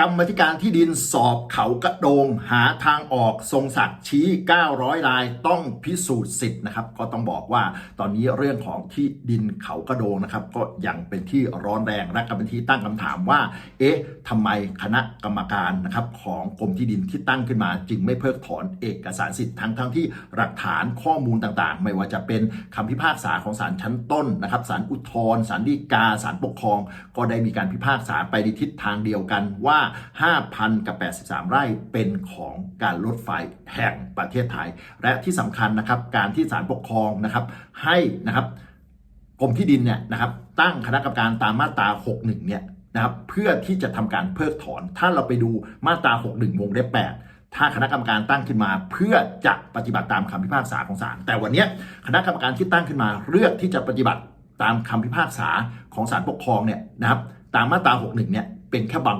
กรรมธิการที่ดินสอบเขากระโดง หาทางออกทรงศักดิ์ชี้ 900 รายต้องพิสูจน์สิทธิ์นะครับ ก็ต้องบอกว่าตอนนี้เรื่องของที่ดินเขากระโดงนะครับ ก็ยังเป็นที่ร้อนแรงและกรรมธิตั้งคำถามว่า เอ๊ะทำไมคณะกรรมการนะครับของกรมที่ดินที่ตั้งขึ้นมา จึงไม่เพิกถอนเอกสารสิทธิ์ทั้งทั้งที่หลักฐานข้อมูลต่างๆ ไม่ว่าจะเป็นคำพิพากษาของศาลชั้นต้นนะครับศาลอุทธรณ์ศาลฎีกาศาลปกครอง ก็ได้มีการพิพากษาไปในทิศทางเดียวกันว่า5,000 กับ 83 ไร่เป็นของการรถไฟแห่งประเทศไทย และที่สำคัญนะครับการที่ศาลปกครองนะครับให้นะครับกรมที่ดินเนี่ยนะครับตั้งคณะกรรมการตามมาตรา 61 เนี่ยนะครับเพื่อที่จะทำการเพิกถอน ถ้าเราไปดูมาตรา 61 วงเล็บ 8 ถ้าคณะกรรมการตั้งขึ้นมา เพื่อจะปฏิบัติตามคำพิพากษาของศาล แต่วันนี้คณะกรรมการที่ตั้งขึ้นมา เลือกที่จะปฏิบัติตามคำพิพากษาของศาลปกครองเนี่ยนะครับตามมาตรา 61 เนี่ยเป็นแค่บาง